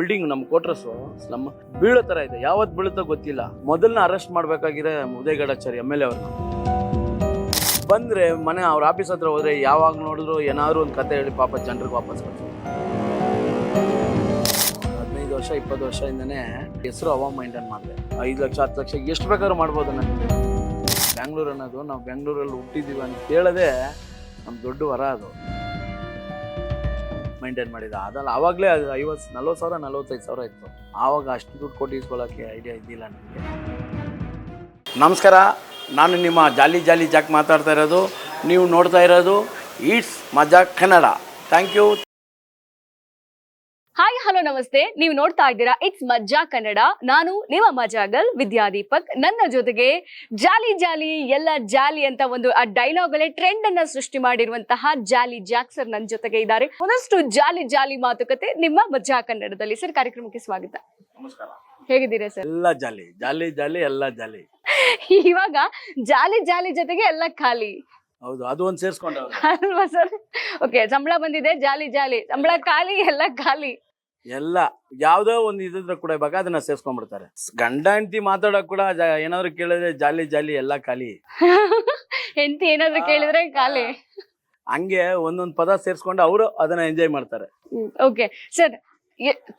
Building ನಮ್ಮ ಕೋಟ್ರಸ್ ನಮ್ಮ ಬೀಳೋ ತರ ಇದೆ. ಯಾವತ್ತು ಬೀಳುತ್ತೋ ಗೊತ್ತಿಲ್ಲ. ಮೊದಲನ್ನ ಅರೆಸ್ಟ್ ಮಾಡ್ಬೇಕಾಗಿರೋ ಉದಯಗಡಾಚಾರಿ ಎಂ ಎಲ್ ಎ ಅವ್ರನ್ನ. ಬಂದ್ರೆ ಮನೆ ಅವ್ರ ಆಫೀಸ್ ಹತ್ರ ಹೋದ್ರೆ ಯಾವಾಗ ನೋಡಿದ್ರು ಏನಾದ್ರು ಒಂದು ಕತೆ ಹೇಳಿ ಪಾಪ ಜನರಿಗೆ ವಾಪಸ್ ಕಳ್ಸೋದು ಹದಿನೈದು ವರ್ಷ, ಇಪ್ಪತ್ತು ವರ್ಷದಿಂದನೇ ಹೆಸರು ಅವ ಮೈಂಟೈನ್ ಮಾಡಿದೆ. ಐದು ಲಕ್ಷ, ಹತ್ತು ಲಕ್ಷ ಎಷ್ಟು ಬೇಕಾದ್ರೂ ಮಾಡ್ಬೋದು ನನಗೆ ಬ್ಯಾಂಗ್ಳೂರ್ ಅನ್ನೋದು, ನಾವು ಬೆಂಗಳೂರಲ್ಲಿ ಹುಟ್ಟಿದೀವಿ ಅಂತ ಹೇಳದೆ ನಮ್ಮ ದೊಡ್ಡ ವರ ಅದು. ಮೈಂಟೈನ್ ಮಾಡಿದ. ಅದಲ್ಲ ಆವಾಗಲೇ ಐವತ್ತು, ನಲ್ವತ್ತು ಸಾವಿರ, ನಲ್ವತ್ತೈದು ಸಾವಿರ ಇತ್ತು. ಆವಾಗ ಅಷ್ಟು ದುಡ್ಡು ಕೊಟ್ಟು ಇಸ್ಕೊಳ್ಳೋಕ್ಕೆ ಐಡಿಯಾ ಇದ್ದಿಲ್ಲ ನನಗೆ ನಮಸ್ಕಾರ, ನಾನು ನಿಮ್ಮ ಜಾಲಿ ಜಾಲಿ ಜಾಕ್ ಮಾತಾಡ್ತಾ ಇರೋದು. ನೀವು ನೋಡ್ತಾ ಇರೋದು ಇಟ್ಸ್ ಮಜಾ ಕನ್ನಡ. ಥ್ಯಾಂಕ್ ಯು ನಮಸ್ತೆ. ನೀವು ನೋಡ್ತಾ ಇದ್ದೀರಾ ಇಟ್ಸ್ ಮಜ್ಜಾ ಕನ್ನಡ. ನಾನು ನಿಮ್ಮ ಮಜಾಗಲ್ ವಿದ್ಯಾದೀಪಕ್. ನನ್ನ ಜೊತೆಗೆ ಜಾಲಿ ಜಾಲಿ ಎಲ್ಲ ಜಾಲಿ ಅಂತ ಒಂದು ಆ ಡೈಲಾಗ್ ಅಲ್ಲೇ ಟ್ರೆಂಡ್ ಅನ್ನ ಸೃಷ್ಟಿ ಮಾಡಿರುವಂತಹ ಜಾಲಿ ಜಾಕ್ ಸರ್ ನನ್ನ ಜೊತೆಗೆ ಇದ್ದಾರೆ. ಒಂದಷ್ಟು ಜಾಲಿ ಜಾಲಿ ಮಾತುಕತೆ ನಿಮ್ಮ ಮಜ್ಜಾ ಕನ್ನಡದಲ್ಲಿ. ಸರ್ ಕಾರ್ಯಕ್ರಮಕ್ಕೆ ಸ್ವಾಗತ. ನಮಸ್ಕಾರ. ಹೇಗಿದ್ದೀರಾ ಸರ್? ಎಲ್ಲ ಜಾಲಿ ಜಾಲಿ ಜಾಲಿ ಎಲ್ಲ ಜಾಲಿ. ಇವಾಗ ಜಾಲಿ ಜಾಲಿ ಜೊತೆಗೆ ಎಲ್ಲ ಖಾಲಿ. ಹೌದು ಅದು ಒಂದು ಸೇರಿಸ್ಕೊಂಡವ್ರು. ಅಲ್ವಾ ಸರ್? ಓಕೆ ಸಂಬಳ ಬಂದಿದೆ ಜಾಲಿ ಜಾಲಿ. ಸಂಬಳ ಖಾಲಿ ಎಲ್ಲ ಖಾಲಿ. ಎಲ್ಲ ಯಾವುದೋ ಒಂದು ಇದ್ರ ಕೂಡ ಇವಾಗ ಅದನ್ನ ಸೇರ್ಸ್ಕೊಂಡ್ಬಿಡ್ತಾರೆ. ಗಂಡ ಹೆಂಡತಿ ಮಾತಾಡಕ್ ಕೂಡ ಜ- ಏನಾದ್ರು ಕೇಳಿದ್ರೆ ಜಾಲಿ ಜಾಲಿ ಎಲ್ಲ ಖಾಲಿ. ಹೆಂಡತಿ ಏನಾದ್ರು ಕೇಳಿದ್ರೆ ಖಾಲಿ. ಹಂಗೆ ಒಂದೊಂದು ಪದ ಸೇರ್ಸ್ಕೊಂಡು ಅವರು ಅದನ್ನ ಎಂಜಾಯ್ ಮಾಡ್ತಾರೆ. ಓಕೆ ಸರ್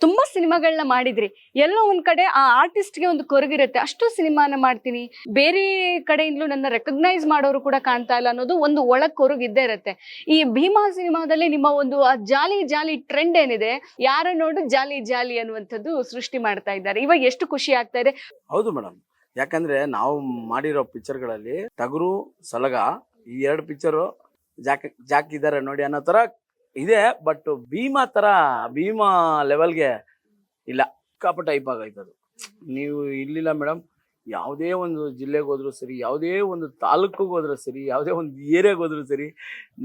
ತುಂಬಾ ಸಿನಿಮಾಗಳನ್ನ ಮಾಡಿದ್ರಿ. ಎಲ್ಲೋ ಒಂದ್ ಕಡೆ ಆ ಆರ್ಟಿಸ್ಟ್ಗೆ ಒಂದು ಕೊರಗಿರುತ್ತೆ. ಅಷ್ಟು ಸಿನಿಮಾನ ಮಾಡ್ತೀನಿ. ಬೇರೆ ಕಡೆಯಿಂದಲೂ ನನ್ನ ರೆಕಗ್ನೈಸ್ ಮಾಡೋರು ಕೂಡ ಕಾಣ್ತಾ ಇಲ್ಲ ಅನ್ನೋದು ಒಂದು ಒಳ ಕೊರಗಿದ್ದೇ ಇರುತ್ತೆ. ಈ ಭೀಮಾ ಸಿನಿಮಾದಲ್ಲಿ ನಿಮ್ಮ ಒಂದು ಆ ಜಾಲಿ ಜಾಲಿ ಟ್ರೆಂಡ್ ಏನಿದೆ? ಯಾರ ನೋಡು ಜಾಲಿ ಜಾಲಿ ಅನ್ನುವಂಥದ್ದು ಸೃಷ್ಟಿ ಮಾಡ್ತಾ ಇದ್ದಾರೆ. ಇವಾಗ ಎಷ್ಟು ಖುಷಿ ಆಗ್ತಾ ಇದೆ? ಹೌದು ಮೇಡಮ್. ಯಾಕಂದ್ರೆ ನಾವು ಮಾಡಿರೋ ಪಿಕ್ಚರ್ಗಳಲ್ಲಿ ಟಗರು ಸಲಗ ಈ ಎರಡು ಪಿಕ್ಚರು ಜಾಕ್ ಜಾಕ್ ಇದ್ದಾರೆ ನೋಡಿ ಅನ್ನೋ ತರ ಇದೆ ಬಟ್ ಭೀಮಾ ತರ, ಭೀಮಾ ಲೆವೆಲ್ಗೆ ಇಲ್ಲ. ಕಾಪ ಟೈಪ್ ಆಗೈತದು. ನೀವು ಇಲ್ಲಿಲ್ಲ ಮೇಡಮ್ ಯಾವುದೇ ಒಂದು ಜಿಲ್ಲೆಗೆ ಹೋದ್ರು ಸರಿ, ಯಾವುದೇ ಒಂದು ತಾಲೂಕಿಗೆ ಹೋದ್ರು ಸರಿ, ಯಾವುದೇ ಒಂದು ಏರಿಯಾಗೆ ಹೋದ್ರು ಸರಿ,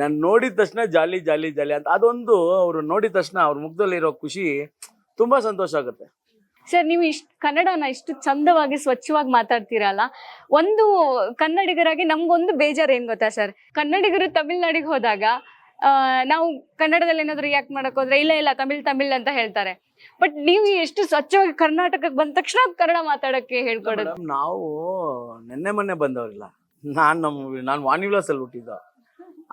ನಾನು ನೋಡಿದ ತಕ್ಷಣ ಜಾಲಿ ಜಾಲಿ ಜಾಲಿ ಅಂತ ಅದೊಂದು ಅವರು ನೋಡಿದ ತಕ್ಷಣ ಅವ್ರ ಮುಖದಲ್ಲಿರೋ ಖುಷಿ ತುಂಬಾ ಸಂತೋಷ ಆಗುತ್ತೆ. ಸರ್ ನೀವು ಇಷ್ಟು ಕನ್ನಡನ ಇಷ್ಟು ಚಂದವಾಗಿ, ಸ್ವಚ್ಛವಾಗಿ ಮಾತಾಡ್ತೀರಲ್ಲ, ಒಂದು ಕನ್ನಡಿಗರಾಗಿ ನಮ್ಗೊಂದು ಬೇಜಾರು ಏನ್ ಗೊತ್ತಾ ಸರ್ ಕನ್ನಡಿಗರು ತಮಿಳ್ನಾಡಿಗೆ ಹೋದಾಗ ನಾವು ಕನ್ನಡದಲ್ಲಿ ಏನಾದ್ರು ರಿಯಾಕ್ಟ್ ಮಾಡಕ್ ಹೋದ್ರೆ ಇಲ್ಲ ಇಲ್ಲ ತಮಿಳ್ ತಮಿಳ್ ಅಂತ ಹೇಳ್ತಾರೆ. ಬಟ್ ನೀವು ಎಷ್ಟು ಸ್ವಚ್ಛವಾಗಿ ಕರ್ನಾಟಕಕ್ಕೆ ಬಂದ ತಕ್ಷಣ ಕನ್ನಡ ಮಾತಾಡಕ್ಕೆ ಹೇಳ್ಕೊಡೋದು. ಮೇಡಮ್ ನಾವು ನಿನ್ನೆ ಮೊನ್ನೆ ಬಂದವರಿಲ್ಲ. ನಾನು ನಮ್ಮ ನಾನು ವಾಣಿ ವಿಲಾಸಲ್ಲಿ ಹುಟ್ಟಿದ್ದ.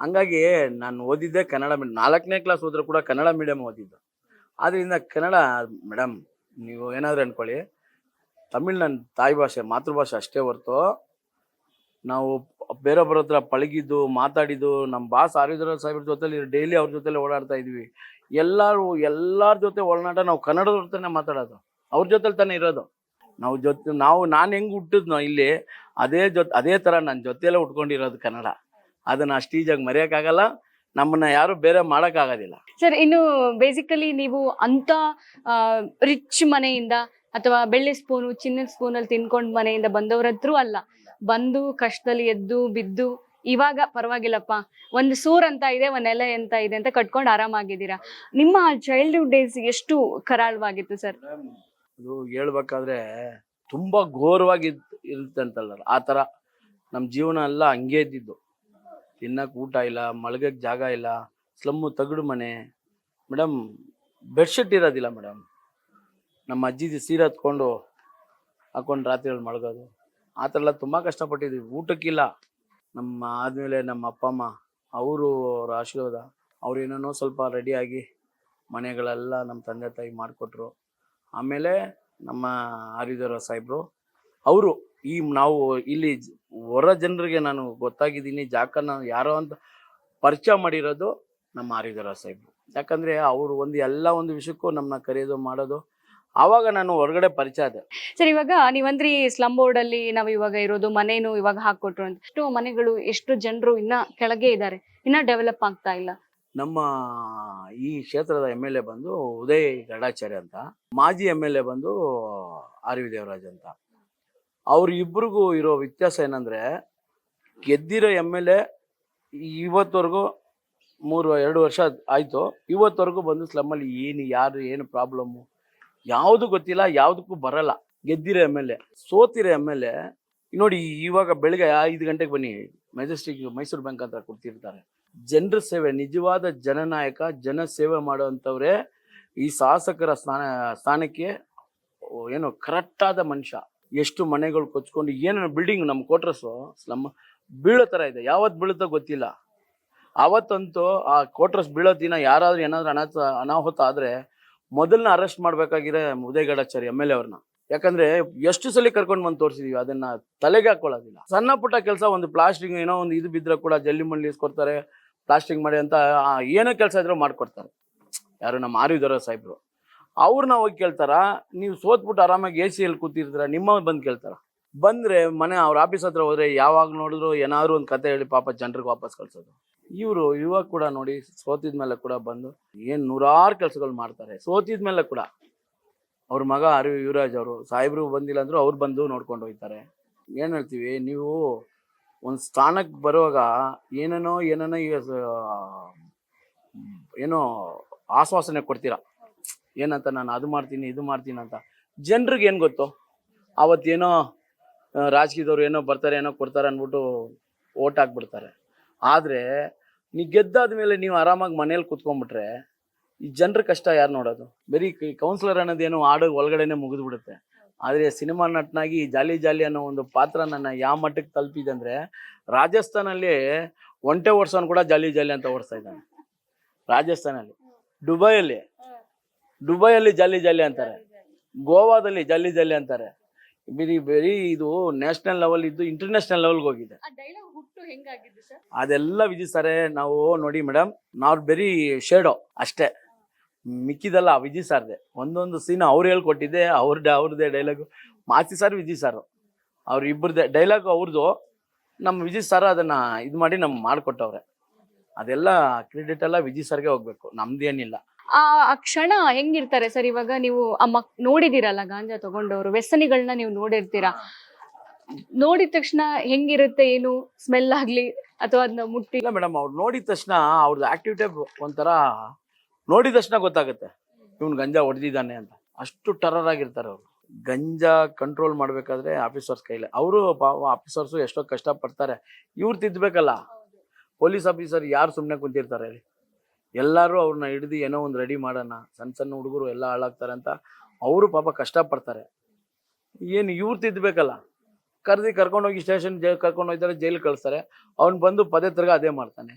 ಹಂಗಾಗಿ ನಾನು ಓದಿದ್ದೆ ಕನ್ನಡ ಮೀಡಿಯಂ ನಾಲ್ಕನೇ ಕ್ಲಾಸ್ ಹೋದ್ರೂ ಕೂಡ ಕನ್ನಡ ಮೀಡಿಯಂ ಓದಿದ್ದು. ಆದ್ರಿಂದ ಕನ್ನಡ ಮೇಡಮ್ ನೀವು ಏನಾದರೂ ಅನ್ಕೊಳ್ಳಿ. ತಮಿಳ್ ನನ್ನ ತಾಯಿ ಭಾಷೆ ಮಾತೃಭಾಷೆ ಅಷ್ಟೇ ಹೊರ್ತು ನಾವು ಬೇರೊಬ್ಬರ ಹತ್ರ ಪಳಗಿದ್ದು, ಮಾತಾಡಿದ್ದು ನಮ್ಮ ಬಾಸ್ ಆರಿದ್ರ ಸಾಹೇಬ್ರ ಜೊತೆಲಿ, ಡೈಲಿ ಅವ್ರ ಜೊತೆಲಿ ಓಡಾಡ್ತಾ ಇದ್ವಿ. ಎಲ್ಲರೂ, ಎಲ್ಲರ ಜೊತೆ ಒಳನಾಟ ನಾವು ಕನ್ನಡದವ್ರ ಹತ್ರನೇ ಮಾತಾಡೋದು. ಅವ್ರ ಜೊತೆಲಿ ತಾನೇ ಇರೋದು. ನಾವು ಜೊತೆ, ನಾವು, ನಾನು ಹೆಂಗೆ ಹುಟ್ಟಿದ್ನೋ ಇಲ್ಲಿ ಅದೇ ಜೊತೆ, ಅದೇ ಥರ ನನ್ನ ಜೊತೆಯಲ್ಲೇ ಉಟ್ಕೊಂಡಿರೋದು ಕನ್ನಡ. ಅದನ್ನು ಅಷ್ಟು ಈಜಾಗಿ ಮರೆಯೋಕ್ಕಾಗಲ್ಲ. ನಮ್ಮನ್ನ ಯಾರು ಬೇರೆ ಮಾಡೋಕ್ಕಾಗೋದಿಲ್ಲ. ಸರ್, ಇನ್ನು ಬೇಸಿಕಲಿ ನೀವು ಅಂತ ರಿಚ್ ಮನೆಯಿಂದ ಅಥವಾ ಬೆಳ್ಳಿ ಸ್ಪೂನು ಚಿನ್ನದ ಸ್ಪೂನಲ್ಲಿ ತಿನ್ಕೊಂಡು ಮನೆಯಿಂದ ಬಂದವರತ್ರೂ ಅಲ್ಲ. ಬಂದು, ಕಷ್ಟದಲ್ಲಿ ಎದ್ದು, ಬಿದ್ದು, ಇವಾಗ ಪರವಾಗಿಲ್ಲಪ್ಪ. ಒಂದು ಸೂರ್ ಅಂತ ಇದೆ, ಒಂದು ನೆಲೆ ಅಂತ ಇದೆ ಅಂತ ಕಟ್ಕೊಂಡು ಆರಾಮಾಗಿದ್ದೀರಾ? ನಿಮ್ಮ ಚೈಲ್ಡ್ಹುಡ್ ಡೇಸ್ ಎಷ್ಟು ಕರಾಳವಾಗಿತ್ತು ಸರ್? ಅದು ಹೇಳ್ಬೇಕಾದ್ರೆ ತುಂಬಾ ಘೋರವಾಗಿ ಇರುತ್ತೆ ಅಂತಲ್ಲ, ಆ ಥರ. ನಮ್ಮ ಜೀವನ ಎಲ್ಲ ಹಂಗೆ ಇದ್ದಿದ್ದು. ತಿನ್ನಕ್ಕೆ ಊಟ ಇಲ್ಲ, ಮಲಗಕ್ಕೆ ಜಾಗ ಇಲ್ಲ, ಸ್ಲಮ್ಮು ತಗಡು ಮನೆ. ಮೇಡಮ್ ಬೆಡ್ಶೀಟ್ ಇರೋದಿಲ್ಲ ಮೇಡಮ್. ನಮ್ಮ ಅಜ್ಜಿದು ಸೀರೆ ಹತ್ಕೊಂಡು ಹಾಕೊಂಡು ರಾತ್ರಿ ಮಲಗೋದು. ಆ ಥರ ಎಲ್ಲ ತುಂಬ ಕಷ್ಟಪಟ್ಟಿದ್ದೀವಿ. ಊಟಕ್ಕಿಲ್ಲ. ನಮ್ಮ ಆದಮೇಲೆ ನಮ್ಮ ಅಪ್ಪ, ಅಮ್ಮ, ಅವರು ಅವ್ರ ಆಶೀರ್ವಾದ. ಅವ್ರು ಏನೇನೋ ಸ್ವಲ್ಪ ರೆಡಿಯಾಗಿ ಮನೆಗಳೆಲ್ಲ ನಮ್ಮ ತಂದೆ, ತಾಯಿ ಮಾಡಿಕೊಟ್ರು. ಆಮೇಲೆ ನಮ್ಮ ಹರಿದರ ಸಾಹೇಬರು, ಅವರು ಈ ನಾವು ಇಲ್ಲಿ ಹೊರ ಜನರಿಗೆ ನಾನು ಗೊತ್ತಾಗಿದ್ದೀನಿ. ಜಾಕನ್ನ ಯಾರೋ ಅಂತ ಪರಿಚಯ ಮಾಡಿರೋದು ನಮ್ಮ ಹರಿದರ ಸಾಹೇಬರು. ಯಾಕಂದರೆ ಅವರು ಒಂದು ಎಲ್ಲ ಒಂದು ವಿಷಯಕ್ಕೂ ನಮ್ಮನ್ನ ಕರೆಯೋದು ಮಾಡೋದು ಆವಾಗ ನಾನು ಹೊರಗಡೆ ಪರಿಚಯ ಆದೆ. ಸರ್ ಇವಾಗ ನೀವಂದ್ರಿ ಸ್ಲಮ್ ಬೋರ್ಡ್ ಅಲ್ಲಿ ನಾವು ಇವಾಗ ಇರೋದು ಮನೇನು ಇವಾಗ ಹಾಕೊಟ್ರು ಅಂತ. ಎಷ್ಟು ಮನೆಗಳು ಎಷ್ಟು ಜನರು ಇನ್ನ ಕೆಳಗೆ ಇದ್ದಾರೆ ಇನ್ನ ಡೆವಲಪ್ ಆಗ್ತಾ ಇಲ್ಲ. ನಮ್ಮ ಈ ಕ್ಷೇತ್ರದ ಎಂ ಎಲ್ ಎ ಬಂದು ಉದಯ್ ಗಡಾಚಾರ್ಯ ಅಂತ ಮಾಜಿ ಎಂ ಎಲ್ ಎ ಬಂದು ಆರ್ ವಿ ದೇವರಾಜ್ ಅಂತ. ಅವ್ರ ಇಬ್ರಿಗೂ ಇರೋ ವ್ಯತ್ಯಾಸ ಏನಂದ್ರೆ ಗೆದ್ದಿರೋ ಎಂ ಎಲ್ ಎ ಇವತ್ತವರೆಗೂ ಮೂರು ಎರಡು ವರ್ಷ ಆಯ್ತು. ಇವತ್ತವರೆಗೂ ಬಂದು ಸ್ಲಮ್ಮಲ್ಲಿ ಏನು ಯಾರು ಏನು ಪ್ರಾಬ್ಲಮ್ಮು ಯಾವುದು ಗೊತ್ತಿಲ್ಲ, ಯಾವುದಕ್ಕೂ ಬರಲ್ಲ. ಗೆದ್ದಿರೋ ಎಂ ಎಲ್ ಎ ಸೋತಿರೋ ಎಂ ಎಲ್ ಎ ನೋಡಿ ಇವಾಗ ಬೆಳಿಗ್ಗೆ ಐದು ಗಂಟೆಗೆ ಬನ್ನಿ. ಮೆಜೆಸ್ಟಿಕ್ ಮೈಸೂರು ಬ್ಯಾಂಕ್ ಅಂತ ಕೊಡ್ತಿರ್ತಾರೆ. ಜನರ ಸೇವೆ, ನಿಜವಾದ ಜನನಾಯಕ, ಜನ ಸೇವೆ ಮಾಡುವಂಥವ್ರೆ ಈ ಶಾಸಕರ ಸ್ಥಾನ, ಸ್ಥಾನಕ್ಕೆ ಏನು ಕರೆಕ್ಟಾದ ಮನುಷ್ಯ. ಎಷ್ಟು ಮನೆಗಳು ಕೊಚ್ಕೊಂಡು, ಏನೇನು ಬಿಲ್ಡಿಂಗ್ ನಮ್ಮ ಕೋಟ್ರಸ್ಸು ಸ್ಲಮ್ ಬೀಳೋ ಥರ ಇದೆ. ಯಾವತ್ತು ಬೀಳುತ್ತೋ ಗೊತ್ತಿಲ್ಲ. ಆವತ್ತಂತೂ ಆ ಕೋಟ್ರಸ್ ಬೀಳೋ ದಿನ ಯಾರಾದರೂ ಏನಾದರೂ ಅನಾಥ, ಅನಾಹುತ ಆದರೆ ಮೊದಲನ್ನ ಅರೆಸ್ಟ್ ಮಾಡ್ಬೇಕಾಗಿರೋ ಉದಯಗಡಾಚಾರಿ ಎಂ ಎಲ್ ಎ ಅವ್ರನ್ನ. ಯಾಕಂದ್ರೆ ಎಷ್ಟು ಸಲ ಕರ್ಕೊಂಡು ಬಂದು ತೋರಿಸಿದೀವಿ, ಅದನ್ನ ತಲೆಗೆ ಹಾಕೊಳ್ಳೋದಿಲ್ಲ. ಸಣ್ಣ ಪುಟ್ಟ ಕೆಲಸ, ಒಂದು ಪ್ಲಾಸ್ಟಿಂಗ್, ಏನೋ ಒಂದು ಇದು ಬಿದ್ರೆ ಕೂಡ ಜಲ್ಲಿ ಮಣ್ಣು ಇಸ್ಕೊಡ್ತಾರೆ, ಪ್ಲಾಸ್ಟಿಂಗ್ ಮಾಡಿ ಅಂತ ಏನೋ ಕೆಲಸ ಇದ್ರೂ ಮಾಡ್ಕೊಡ್ತಾರೆ. ಯಾರು ನಮ್ಮ ಆರಿದರ ಸಾಹೇಬ್ರು. ಅವ್ರನ್ನ ಹೋಗಿ ಕೇಳ್ತಾರ, ನೀವು ಸೋತ್ಬಿಟ್ಟು ಆರಾಮಾಗಿ ಎ ಸಿಯಲ್ಲಿ ಕೂತಿರ್ತೀರ ನಿಮ್ಮ ಬಂದು ಕೇಳ್ತಾರ. ಬಂದ್ರೆ ಮನೆ ಅವ್ರ ಆಫೀಸ್ ಹತ್ರ ಹೋದ್ರೆ ಯಾವಾಗ ನೋಡಿದ್ರು ಏನಾದ್ರು ಒಂದು ಕತೆ ಹೇಳಿ ಪಾಪ ಜನರಿಗೆ ವಾಪಸ್ ಕಳ್ಸೋದು. ಇವರು ಇವಾಗ ಕೂಡ ನೋಡಿ ಸೋತಿದ್ಮೇಲೆ ಕೂಡ ಬಂದು ಏನ್ ನೂರಾರು ಕೆಲಸಗಳು ಮಾಡ್ತಾರೆ. ಸೋತಿದ್ಮೇಲೆ ಕೂಡ ಅವ್ರ ಮಗ ಅರವಿ ಯುವರಾಜ್ ಅವರು, ಸಾಹೇಬ್ರು ಬಂದಿಲ್ಲ ಅಂದ್ರು ಅವ್ರು ಬಂದು ನೋಡ್ಕೊಂಡು ಹೋಗ್ತಾರೆ ಏನ್ ಹೇಳ್ತೀವಿ, ನೀವು ಒಂದು ಸ್ಥಾನಕ್ಕೆ ಬರುವಾಗ ಏನೇನೋ ಏನೇನೋ ಈಗ ಏನೋ ಆಶ್ವಾಸನೆ ಕೊಡ್ತೀರಾ. ಏನಂತ ನಾನು ಅದು ಮಾಡ್ತೀನಿ, ಇದು ಮಾಡ್ತೀನಿ ಅಂತ. ಜನರಿಗೆ ಏನು ಗೊತ್ತು? ಅವತ್ತೇನೋ ರಾಜಕೀಯದವ್ರು ಏನೋ ಬರ್ತಾರೆ ಏನೋ ಕೊಡ್ತಾರೆ ಅಂದ್ಬಿಟ್ಟು ಓಟ್ ಹಾಕ್ಬಿಡ್ತಾರೆ. ಆದರೆ ನೀವು ಗೆದ್ದಾದ ಮೇಲೆ ನೀವು ಆರಾಮಾಗಿ ಮನೇಲಿ ಕುತ್ಕೊಂಡ್ಬಿಟ್ರೆ ಈ ಜನರ ಕಷ್ಟ ಯಾರು ನೋಡೋದು? ಬರೀ ಕೌನ್ಸಿಲರ್ ಅನ್ನೋದೇನು ಆಡೋ ಒಳಗಡೆನೆ ಮುಗಿದ್ಬಿಡುತ್ತೆ. ಆದರೆ ಸಿನಿಮಾ ನಟನಾಗಿ ಜಾಲಿ ಜಾಲಿ ಅನ್ನೋ ಒಂದು ಪಾತ್ರ ನನ್ನ ಯಾವ ಮಟ್ಟಕ್ಕೆ ತಲುಪಿದೆ ಅಂದರೆ ರಾಜಸ್ಥಾನಲ್ಲಿ ಒಂಟೆ ಓಡಿಸೋನು ಕೂಡ ಜಾಲಿ ಜಾಲಿ ಅಂತ ಓಡಿಸ್ತಾ ಇದ್ದಾನೆ. ರಾಜಸ್ಥಾನಲ್ಲಿ. ದುಬೈಯಲ್ಲಿ. ದುಬೈಯಲ್ಲಿ ಜಾಲಿ ಜಾಲಿ ಅಂತಾರೆ. ಗೋವಾದಲ್ಲಿ ಜಾಲಿ ಜಾಲಿ ಅಂತಾರೆ. ಬರೀ ಬರೀ ಇದು ನ್ಯಾಷನಲ್ ಲೆವೆಲ್ ಇದ್ದು ಇಂಟರ್ನ್ಯಾಷನಲ್ ಲೆವೆಲ್ಗೆ ಹೋಗಿದೆ. ಅದೆಲ್ಲ ಹೆಂಗಾಗಿದ್ದು ಸರ್ ನಾವು ನೋಡಿ ಮೇಡಮ್ ನಾವು ಬರೀ ಶೇಡೋ ಅಷ್ಟೇ. ಮಿಕ್ಕಿದಲ್ಲ ವಿಜಿ ಸರ್ದೆ ಒಂದೊಂದು ಸೀನ್ ಅವ್ರು ಹೇಳ್ಕೊಟ್ಟಿದ್ದೆ ಅವ್ರದ್ದೇ ಅವ್ರದ್ದೇ ಡೈಲಾಗು ಮಾತಿ ಸರ್ ವಿಜಿ ಸರ್ ಅವ್ರ ಇಬ್ಬರದೇ ಡೈಲಾಗು ಅವ್ರದ್ದು ನಮ್ಮ ವಿಜಯ್ ಸರ್ ಅದನ್ನ ಇದು ಮಾಡಿ ನಮ್ಗೆ ಮಾಡಿಕೊಟ್ಟವ್ರೆ. ಅದೆಲ್ಲ ಕ್ರೆಡಿಟ್ ಎಲ್ಲ ವಿಜಯ್ ಸರ್ಗೆ ಹೋಗ್ಬೇಕು. ನಮ್ದೇನಿಲ್ಲ. ಆ ಆ ಕ್ಷಣ ಹೆಂಗಿರ್ತಾರೆ ಸರ್? ಇವಾಗ ನೀವು ಆ ಮಕ್ ನೋಡಿದಿರಲ್ಲ ಗಾಂಜಾ ತಗೊಂಡವರು ವ್ಯಸನಿಗಳನ್ನ ನೀವು ನೋಡಿರ್ತೀರಾ? ನೋಡಿದ ತಕ್ಷಣ ಹೆಂಗಿರುತ್ತೆ ಏನು? ಸ್ಮೆಲ್ ಆಗ್ಲಿ ಅಥವಾ ಅದನ್ನ ಮುಟ್ಟಿ ಇಲ್ಲ ಮೇಡಮ್ ಅವ್ರು ನೋಡಿದ ತಕ್ಷಣ ಅವ್ರದ್ದು ಆಕ್ಟಿವಿಟಿ ಒಂಥರ ನೋಡಿದ ತಕ್ಷಣ ಗೊತ್ತಾಗುತ್ತೆ. ಇವನು ಗಂಜಾ ಹೊಡೆದಿದ್ದಾನೆ ಅಂತ. ಅಷ್ಟು ಟರರ್ ಆಗಿರ್ತಾರೆ ಅವರು. ಗಂಜಾ ಕಂಟ್ರೋಲ್ ಮಾಡ್ಬೇಕಾದ್ರೆ ಆಫೀಸರ್ಸ್ ಕೈಲಿ. ಅವರು ಆಫೀಸರ್ಸು ಎಷ್ಟೋ ಕಷ್ಟ ಪಡ್ತಾರೆ ಇವ್ರು ತಿದ್ದಬೇಕಲ್ಲ ಪೊಲೀಸ್ ಆಫೀಸರ್ ಯಾರು ಸುಮ್ಮನೆ ಕುಂತಿರ್ತಾರೆ ಹೇಳಿ. ಎಲ್ಲರೂ ಅವ್ರನ್ನ ಹಿಡಿದು ಏನೋ ಒಂದು ರೆಡಿ ಮಾಡೋಣ. ಸಣ್ಣ ಸಣ್ಣ ಹುಡುಗರು ಎಲ್ಲ ಹಾಳಾಗ್ತಾರೆ ಅಂತ ಅವರು ಪಾಪ ಕಷ್ಟಪಡ್ತಾರೆ. ಏನು ಇವ್ರು ತಿದ್ದಬೇಕಲ್ಲ ಕರೆದಿ ಕರ್ಕೊಂಡೋಗಿ ಸ್ಟೇಷನ್ ಜೈ, ಕರ್ಕೊಂಡು ಹೋಗ್ತಾರೆ ಜೈಲಿಗೆ ಕಳಿಸ್ತಾರೆ. ಅವ್ನು ಬಂದು ಪದೇ ತಿರ್ಗ ಅದೇ ಮಾಡ್ತಾನೆ.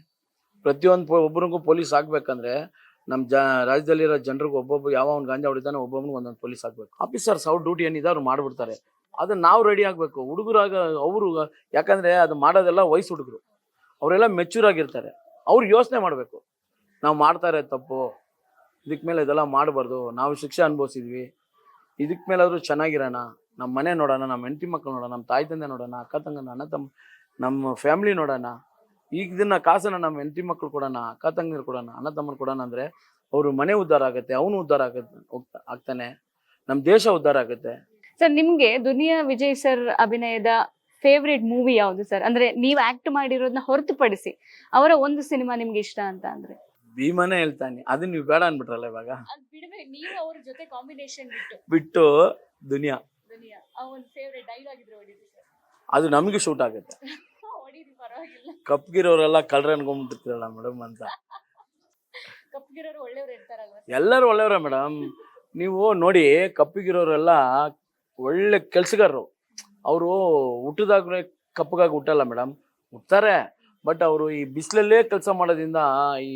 ಪ್ರತಿಯೊಂದು ಒಬ್ಬರಿಗೂ ಪೊಲೀಸ್ ಆಗಬೇಕಂದ್ರೆ ನಮ್ಮ ಜ, ರಾಜ್ಯದಲ್ಲಿರೋ ಜನರಿಗೆ ಒಬ್ಬೊಬ್ಬ, ಯಾವ ಅವ್ನು ಗಾಂಜಾ ಹೊಡಿತಾನೆ ಒಬ್ಬೊಬ್ನಿಗೆ ಒಂದೊಂದು ಪೊಲೀಸ್ ಆಗಬೇಕು. ಆಫೀಸರ್ಸ್ ಅವ್ರ ಡ್ಯೂಟಿ ಏನಿದೆ ಅವ್ರು ಮಾಡಿಬಿಡ್ತಾರೆ. ಅದನ್ನ ನಾವು ರೆಡಿ ಆಗಬೇಕು. ಹುಡುಗರಾಗ ಅವರು ಯಾಕಂದರೆ ಅದು ಮಾಡೋದೆಲ್ಲ ವಯಸ್ಸು ಹುಡುಗರು. ಅವರೆಲ್ಲ ಮೆಚೂರ್ ಆಗಿರ್ತಾರೆ. ಅವ್ರು ಯೋಚನೆ ಮಾಡಬೇಕು. ನಾವು ಮಾಡ್ತಾ ಇರೋದು ತಪ್ಪು. ಇದಕ್ಕೆ ಮೇಲೆ ಇದೆಲ್ಲ ಮಾಡಬಾರ್ದು. ನಾವು ಶಿಕ್ಷೆ ಅನುಭವಿಸಿದ್ವಿ. ಇದಕ್ಕೆ ಮೇಲಾದರೂ ಚೆನ್ನಾಗಿರೋಣ. ನಮ್ಮ ಮನೆ ನೋಡೋಣ ನಮ್ಮ ಹೆಂಡತಿ ಮಕ್ಕಳು ನೋಡೋಣ ನಮ್ಮ ತಾಯಿ ತಂದೆ ನೋಡೋಣ, ಅಕ್ಕ ತಂಗನ, ಅಣ್ಣ ತಮ್ಮ, ನಮ್ಮ ಫ್ಯಾಮಿಲಿ ನೋಡೋಣ. ಈಗ ಇದನ್ನ ಕಾಸನ್ನ ನಮ್ಮ ಹೆಂಡತಿ ಮಕ್ಕಳು ಕೊಡೋಣ, ಅಕ್ಕ ತಂಗಿರು ಕೊಡೋಣ, ಅಣ್ಣ ತಮ್ಮರು ಕೊಡೋಣ ಅಂದರೆ ಅವರು ಮನೆ ಉದ್ಧಾರ ಆಗುತ್ತೆ, ಅವನು ಉದ್ಧಾರ ಆಗುತ್ತೆ ಹೋಗ್ತಾ, ಆಗ್ತಾನೆ. ನಮ್ಮ ದೇಶ ಉದ್ಧಾರ ಆಗುತ್ತೆ. ಸರ್, ನಿಮಗೆ ದುನಿಯಾ ವಿಜಯ್ ಸರ್ ಅಭಿನಯದ ಫೇವ್ರೇಟ್ ಮೂವಿ ಯಾವುದು ಸರ್? ಅಂದ್ರೆ ನೀವು ಆಕ್ಟ್ ಮಾಡಿರೋದನ್ನ ಹೊರತುಪಡಿಸಿ, ಅವರ ಒಂದು ಸಿನಿಮಾ ನಿಮ್ಗೆ ಇಷ್ಟ ಅಂತ ಅಂದ್ರೆ? ಭೀಮನೇ ಹೇಳ್ತಾನೆ. ಅದನ್ನ ನೀವು ಬೇಡ ಅನ್ಬಿಟ್ರಲ್ಲ ಇವಾಗ? ಬಿಟ್ಟು. ದುನಿಯಾ. ಅದು ನಮಗೆ ಶೂಟ್ ಆಗುತ್ತೆ. ಕಪ್ಗಿರೋರೆಲ್ಲ ಕಳ್ರ ಅನ್ಕೊಂಡ್ಬಿಟ್ಟಿರ್ತೀರಲ್ಲ ಮೇಡಮ್ ಅಂತ. ಕಪ್ಪಿಗಿರೋರು ಒಳ್ಳೆಯವ್ರು ಇರ್ತಾರಲ್ವಾ ಎಲ್ಲರೂ ಒಳ್ಳೆಯವರೇ ಮೇಡಮ್ ನೀವು ನೋಡಿ ಕಪ್ಪಿಗಿರೋರೆಲ್ಲ ಒಳ್ಳೆ ಕೆಲ್ಸಗಾರರು. ಅವರು ಹುಟ್ಟಿದಾಗ್ಲೇ ಕಪ್ಪಗಾಗಿ ಹುಟ್ಟಲ್ಲ ಮೇಡಮ್ ಹುಟ್ತಾರೆ. ಬಟ್ ಅವರು ಈ ಬಿಸಿಲಲ್ಲೇ ಕೆಲಸ ಮಾಡೋದ್ರಿಂದ ಈ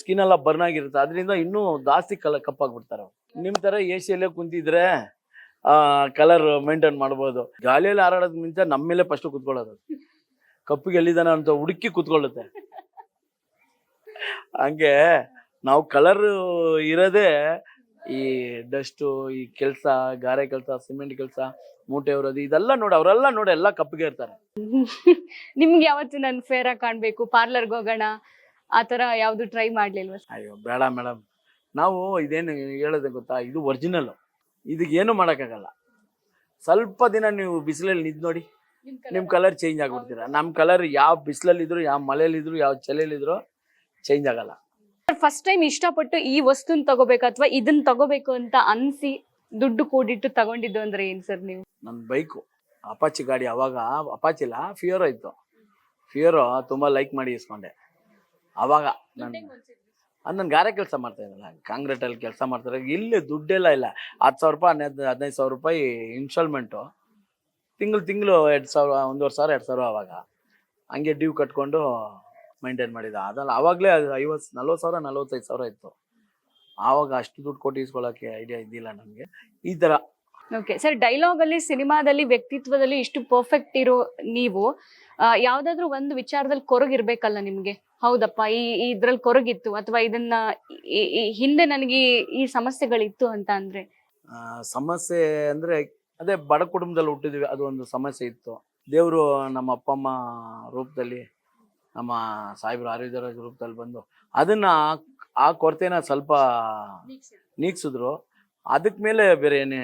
ಸ್ಕಿನ್ ಎಲ್ಲ ಬರ್ನ್ ಆಗಿರುತ್ತೆ. ಅದರಿಂದ ಇನ್ನೂ ಜಾಸ್ತಿ ಕಲರ್ ಕಪ್ಪಾಗ್ಬಿಡ್ತಾರೆ ನಿಮ್ಮ ನಿಮ್ ತರ ಎ ಸಿಯಲ್ಲೇ ಕುಂತಿದ್ರೆ ಆ ಕಲರ್ ಮೇಂಟೈನ್ ಮಾಡ್ಬೋದು. ಗಾಳಿಯಲ್ಲಿ ಹಾರಾಡೋದ್ ಮುಂಚೆ ನಮ್ಮ ಮೇಲೆ ಫಸ್ಟ್ ಕುತ್ಕೊಳ್ಳೋದು. ಕಪ್ಪಿಗೆ ಎಲ್ಲಿದ್ದಾನೆ ಅಂತ ಹುಡುಕಿ ಕುತ್ಕೊಳ್ಳುತ್ತೆ. ಹಂಗೆ ನಾವು ಕಲರ್ ಇರೋದೇ ಈ ಡಸ್ಟು ಈ ಕೆಲಸ ಗಾರೆ ಕೆಲಸ ಸಿಮೆಂಟ್ ಕೆಲಸ ಮೂಟೆ ಹೊರೋದು ಇದೆಲ್ಲ ನೋಡಿ ಅವರೆಲ್ಲ ನೋಡಿ ಎಲ್ಲ ಕಪ್ಪಿಗೆ ಇರ್ತಾರೆ ನಿಮ್ಗೆ ಯಾವತ್ತು ನನ್ ಫೇರ್ ಆಗಿ ಕಾಣ್ಬೇಕು ಪಾರ್ಲರ್ಗೆ ಹೋಗೋಣ? ಆತರ ಯಾವ್ದು ಟ್ರೈ ಮಾಡ್ಲಿಲ್ವಾ? ಅಯ್ಯೋ ಬೇಡ ಮೇಡಮ್ ನಾವು ಇದೇನು ಹೇಳೋದು ಗೊತ್ತಾ? ಇದು ಒರಿಜಿನಲ್ ಇದಕ್ಕೆ ಏನು ಮಾಡೋಕ್ಕಾಗಲ್ಲ. ಸ್ವಲ್ಪ ದಿನ ನೀವು ಬಿಸಿಲಲ್ಲಿ ನಿದ್ದು ನೋಡಿ. ನಿಮ್ಮ ಕಲರ್ ಚೇಂಜ್ ಆಗ್ಬಿಡ್ತೀರಾ? ನಮ್ಮ ಕಲರ್ ಯಾವ ಬಿಸಿಲಲ್ಲಿದ್ರು ಯಾವ ಮಳೆಯಲ್ಲಿದ್ರು ಯಾವ ಚಳಿಯಲ್ಲಿದ್ರು ಚೇಂಜ್ ಆಗಲ್ಲ. ಫಸ್ಟ್ ಟೈಮ್ ಇಷ್ಟಪಟ್ಟು ಈ ವಸ್ತುನ ತಗೋಬೇಕು ಅಥವಾ ಇದನ್ನ ತಗೋಬೇಕು ಅಂತ ಅನ್ಸಿ ದುಡ್ಡು ಕೂಡಿಟ್ಟು ತಗೊಂಡಿದ್ದು ಅಂದ್ರೆ ಏನ್ ಸರ್ ನೀವು? ನನ್ನ ಬೈಕು. ಅಪಾಚಿ ಗಾಡಿ ಅವಾಗ ಅಪಾಚಿ ಇಲ್ಲ ಫಿಯೋರೋ ಇತ್ತು. ಫಿಯೋರೋ ತುಂಬ ಲೈಕ್ ಮಾಡಿ ಇಸ್ಕೊಂಡೆ. ಅವಾಗ ನಾನು ಅದು ನಾನು ಗಾರೆ ಕೆಲಸ ಮಾಡ್ತಾ ಇದ್ದಲ್ಲ ಕಾಂಕ್ರೀಟಲ್ಲಿ ಕೆಲಸ ಮಾಡ್ತಾರೆ ಇಲ್ಲಿ ದುಡ್ಡೆಲ್ಲ ಇಲ್ಲ. ಹತ್ತು ಸಾವಿರ ರೂಪಾಯಿ ಹನ್ನೆರಡು ಹದಿನೈದು ಸಾವಿರ ರೂಪಾಯಿ ಇನ್ಸ್ಟಾಲ್ಮೆಂಟು. ತಿಂಗಳು ತಿಂಗಳು ಎರಡು ಸಾವಿರ ಒಂದೂವರೆ ಸಾವಿರ ಎರಡು ಸಾವಿರ ಅವಾಗ. ಹಂಗೆ ಡ್ಯೂ ಕಟ್ಕೊಂಡು ಮೈಂಟೈನ್ ಮಾಡಿದ. ಅದಲ್ಲ ಆವಾಗಲೇ ಅದು ಐವತ್ತು ನಲ್ವತ್ತು ಸಾವಿರ ನಲ್ವತ್ತೈದು ಸಾವಿರ ಇತ್ತು. ಆವಾಗ ಅಷ್ಟು ದುಡ್ಡು ಕೊಟ್ಟು ಇಸ್ಕೊಳ್ಳೋಕ್ಕೆ ಐಡಿಯಾ ಇದ್ದಿಲ್ಲ ನನಗೆ. ಈ ಥರ ಓಕೆ ಸರ್ ಡೈಲಾಗ್ ಅಲ್ಲಿ ಸಿನಿಮಾದಲ್ಲಿ ವ್ಯಕ್ತಿತ್ವದಲ್ಲಿ ಇಷ್ಟು ಪರ್ಫೆಕ್ಟ್ ಇರೋ ನೀವು ಯಾವ್ದಾದ್ರು ಒಂದು ವಿಚಾರದಲ್ಲಿ ಕೊರಗಿರ್ಬೇಕಲ್ಲ ನಿಮ್ಗೆ? ಹೌದಪ್ಪ, ಈ ಇದ್ರಲ್ಲಿ ಕೊರಗಿತ್ತು ಅಥವಾ ಇದನ್ನ ಹಿಂದೆ ನನಗೆ ಈ- ಸಮಸ್ಯೆಗಳಿತ್ತು ಅಂತ ಅಂದ್ರೆ? ಸಮಸ್ಯೆ ಅಂದ್ರೆ ಅದೇ ಬಡ ಕುಟುಂಬದಲ್ಲಿ ಹುಟ್ಟಿದ್ವಿ, ಅದು ಒಂದು ಸಮಸ್ಯೆ ಇತ್ತು. ದೇವರು ನಮ್ಮ ಅಪ್ಪ, ಅಮ್ಮ ರೂಪದಲ್ಲಿ, ನಮ್ಮ ಸಾಹೇಬ್ರ ಆರೋಗ್ಯರ ರೂಪದಲ್ಲಿ ಬಂದು ಅದನ್ನ ಆ- ಆ ಕೊರತೆನ ಸ್ವಲ್ಪ ನೀಗ್ಸಿದ್ರು. ಅದಕ್ಕೆ ಮೇಲೆ ಬೇರೆ ಏನೇ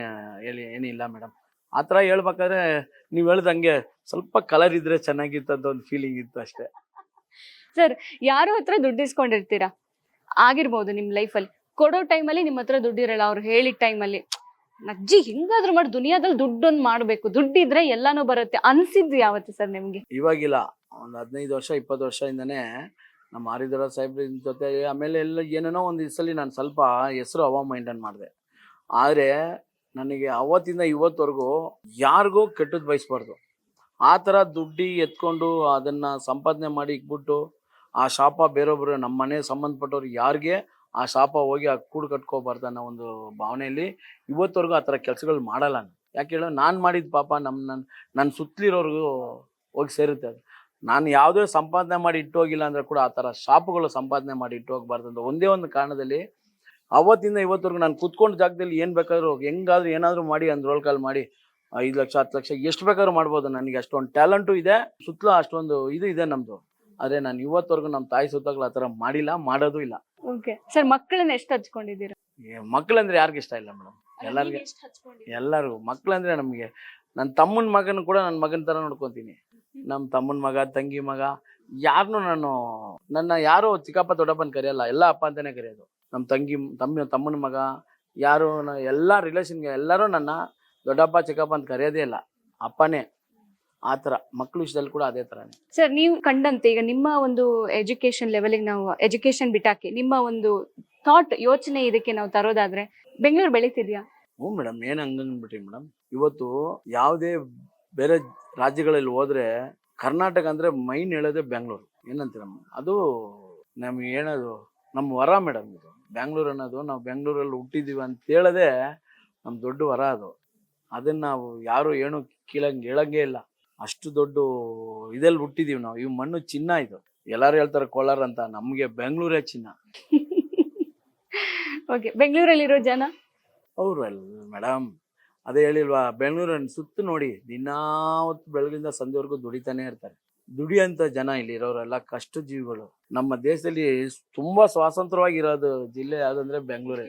ಹೇಳಿ ಏನಿಲ್ಲ ಮೇಡಮ್. ಆ ಥರ ಹೇಳ್ಬೇಕಾದ್ರೆ ನೀವು ಹೇಳ್ದಂಗೆ ಸ್ವಲ್ಪ ಕಲರ್ ಇದ್ರೆ ಚೆನ್ನಾಗಿತ್ತು ಅಂತ ಒಂದು ಫೀಲಿಂಗ್ ಇತ್ತು ಅಷ್ಟೇ. ಯಾರ ಹತ್ರ ದುಡ್ಡು ಇಸ್ಕೊಂಡಿರ್ತೀರಾ? ಆಗಿರ್ಬೋದು ನಿಮ್ ಲೈಫಲ್ಲಿ. ಕೊಡೋ ಟೈಮಲ್ಲಿ ನಿಮ್ಮ ಹತ್ರ ದುಡ್ಡಿರಲ್ಲ ಅವ್ರು ಹೇಳಿದ ಟೈಮಲ್ಲಿ. ಅಜ್ಜಿ, ಹಿಂಗಾದ್ರೂ ಮಾಡಿ, ದುನಿಯಾದಲ್ಲಿ ದುಡ್ಡೊಂದು ಮಾಡ್ಬೇಕು. ದುಡ್ಡಿದ್ರೆ ಎಲ್ಲಾನು ಬರುತ್ತೆ. ಅನ್ಸಿದ್ದು ಯಾವತ್ತು ಸರ್ ನಿಮಗೆ? ಇವಾಗಿಲ್ಲ. ಒಂದು ಹದಿನೈದು ವರ್ಷ, ಇಪ್ಪತ್ತು ವರ್ಷದಿಂದನೇ ನಮ್ಮ ಆರಿದರ ಸಾಹೇಬ್ರ ಜೊತೆ ಆಮೇಲೆ ಎಲ್ಲ ಏನೇನೋ ಒಂದು ಸಲ ನಾನು ಸ್ವಲ್ಪ ಹೆಸರು ಅವ ಮೈಂಟೈನ್ ಮಾಡಿದೆ. ಆದರೆ ನನಗೆ ಅವತ್ತಿಂದ ಇವತ್ತವರೆಗೂ ಯಾರಿಗೂ ಕೆಟ್ಟದ್ದು ಬಯಸ್ಬಾರ್ದು. ಆ ಥರ ದುಡ್ಡಿ ಎತ್ಕೊಂಡು ಅದನ್ನು ಸಂಪಾದನೆ ಮಾಡಿ ಇಕ್ಬಿಟ್ಟು ಆ ಶಾಪ ಬೇರೊಬ್ಬರು ನಮ್ಮ ಮನೆ ಸಂಬಂಧಪಟ್ಟವ್ರು ಯಾರಿಗೆ ಆ ಶಾಪ ಹೋಗಿ ಆ ಕೂಡು ಕಟ್ಕೋಬಾರ್ದು ಅನ್ನೋ ಒಂದು ಭಾವನೆಯಲ್ಲಿ ಇವತ್ತವರೆಗೂ ಆ ಥರ ಕೆಲಸಗಳು ಮಾಡಲ್ಲ ಯಾಕೆ ಹೇಳೋ ನಾನು ಮಾಡಿದ ಪಾಪ ನಮ್ಮ ನನ್ನ ನನ್ನ ಸುತ್ತಲಿರೋರ್ಗೂ ಹೋಗಿ ಸೇರುತ್ತೆ ಅದು. ನಾನು ಯಾವುದೇ ಸಂಪಾದನೆ ಮಾಡಿ ಇಟ್ಟೋಗಿಲ್ಲ ಅಂದ್ರೆ ಕೂಡ ಆ ಥರ ಶಾಪಗಳು ಸಂಪಾದನೆ ಮಾಡಿ ಇಟ್ಟು ಹೋಗ್ಬಾರ್ದು ಅಂತ ಒಂದೇ ಒಂದು ಕಾರಣದಲ್ಲಿ ಅವತ್ತಿಂದ ಇವತ್ತವರೆಗೂ ನಾನು ಕೂತ್ಕೊಂಡು ಜಾಗದಲ್ಲಿ ಏನು ಬೇಕಾದರೂ ಹೆಂಗಾದ್ರೂ ಏನಾದರೂ ಮಾಡಿ ಒಂದು ಕಾಲ್ ಮಾಡಿ, ಐದು ಲಕ್ಷ, ಹತ್ತು ಲಕ್ಷ ಎಷ್ಟು ಬೇಕಾದ್ರೂ ಮಾಡ್ಬೋದು ನನಗೆ. ಅಷ್ಟೊಂದು ಟ್ಯಾಲೆಂಟು ಇದೆ, ಸುತ್ತಲೂ ಅಷ್ಟೊಂದು ಇದು ಇದೆ ನಮ್ಮದು ಆದರೆ ನಾನು ಇವತ್ತವರೆಗೂ ನಮ್ಮ ತಾಯಿ ಸುತ್ತಾಗ್ಲು ಆ ಥರ ಮಾಡಿಲ್ಲ ಮಾಡೋದು ಇಲ್ಲ. ಓಕೆ ಸರ್ ಮಕ್ಕಳನ್ನ ಎಷ್ಟು ಹಚ್ಕೊಂಡಿದ್ದೀರಾ? ಮಕ್ಕಳಂದ್ರೆ ಯಾರಿಗೂ ಇಷ್ಟ ಇಲ್ಲ ಮೇಡಮ್? ಎಲ್ಲರಿಗೆ ಎಲ್ಲರಿಗೂ. ಮಕ್ಕಳಂದ್ರೆ ನಮಗೆ ನನ್ನ ತಮ್ಮನ ಮಗನ ಕೂಡ ನನ್ನ ಮಗನ ತರ ನೋಡ್ಕೊತೀನಿ. ನಮ್ಮ ತಮ್ಮನ ಮಗ ತಂಗಿ ಮಗ ಯಾರನ್ನೂ ನಾನು ನನ್ನ ಯಾರು ಚಿಕ್ಕಪ್ಪ ದೊಡ್ಡಪ್ಪನ ಕರೆಯಲ್ಲ ಎಲ್ಲ ಅಪ್ಪ ಅಂತಾನೆ ಕರೆಯೋದು. ನಮ್ಮ ತಂಗಿ ತಮ್ಮ ತಮ್ಮನ ಮಗ ಯಾರು ನ- ಎಲ್ಲ ರಿಲೇಷನ್ಗೆ ಎಲ್ಲರೂ ನನ್ನ ದೊಡ್ಡಪ್ಪ ಚಿಕ್ಕಪ್ಪ ಅಂತ ಕರೆಯೋದೇ ಇಲ್ಲ. ಅಪ್ಪನೇ. ಆ ತರ ಮಕ್ಕಳು ವಿಷಯದಲ್ಲಿ ಕೂಡ ಅದೇ ತರನೇ ಸರ್ ನೀವು ಕಂಡಂತೆ ಈಗ ನಿಮ್ಮ ಒಂದು ಎಜುಕೇಶನ್ ಲೆವೆಲಿಗೆ ನಾವು ಎಜುಕೇಶನ್ ಬಿಟ್ಟಾಕಿ ನಿಮ್ಮ ಒಂದು ಥಾಟ್ ಯೋಚನೆ ಇದಕ್ಕೆ ನಾವು ತರೋದಾದ್ರೆ ಬೆಂಗಳೂರು ಬೆಳೀತಿದ್ಯಾ? ಹ್ಞೂ ಮೇಡಮ್ ಏನು ಹಂಗನ್ಬಿಟ್ರಿ ಮೇಡಮ್. ಇವತ್ತು ಯಾವುದೇ ಬೇರೆ ರಾಜ್ಯಗಳಲ್ಲಿ ಹೋದ್ರೆ ಕರ್ನಾಟಕ ಅಂದ್ರೆ ಮೈನ್ ಹೇಳೋದೇ ಬೆಂಗಳೂರು. ಏನಂತೀರಮ್ಮ ಅದು ನಮ್ಗೆ ಏನದು ನಮ್ಮ ವರ ಮೇಡಮ್ ಇದು. ಬ್ಯಾಂಗ್ಳೂರು ಅನ್ನೋದು ನಾವು ಬೆಂಗಳೂರಲ್ಲಿ ಹುಟ್ಟಿದೀವಿ ಅಂತ ಹೇಳೋದೇ ನಮ್ಮ ದೊಡ್ಡ ವರ ಅದು. ಅದನ್ನ ನಾವು ಯಾರು ಏನು ಕೀಳಂಗೆ ಹೇಳಂಗೇ ಇಲ್ಲ. ಅಷ್ಟು ದೊಡ್ಡ ಇದಲ್ಲಿ ಹುಟ್ಟಿದೀವಿ ನಾವು. ಇವ್ ಮಣ್ಣು ಚಿನ್ನ ಇದು. ಎಲ್ಲರೂ ಹೇಳ್ತಾರೆ ಕೋಲಾರ ಅಂತ. ನಮಗೆ ಬೆಂಗಳೂರೇ ಚಿನ್ನ. ಓಕೆ ಬೆಂಗಳೂರಲ್ಲಿರೋ ಜನ? ಅವರು ಅಲ್ಲ ಮೇಡಮ್ ಅದೇ ಹೇಳಿಲ್ವಾ ಬೆಂಗಳೂರನ್ನ ಸುತ್ತು ನೋಡಿ ದಿನಾ ಹೊತ್ತು ಬೆಳಗಿಂದ ಸಂಜೆವರೆಗೂ ದುಡಿತಾನೆ ಇರ್ತಾರೆ. ದುಡಿಯಂತ ಜನ ಇಲ್ಲಿ ಇರೋರೆಲ್ಲ ಕಷ್ಟ ಜೀವಿಗಳು ನಮ್ಮ ದೇಶದಲ್ಲಿ ತುಂಬಾ ಸ್ವಾತಂತ್ರ್ಯವಾಗಿರೋದು ಜಿಲ್ಲೆ ಯಾವ್ದಂದ್ರೆ ಬೆಂಗಳೂರೇ.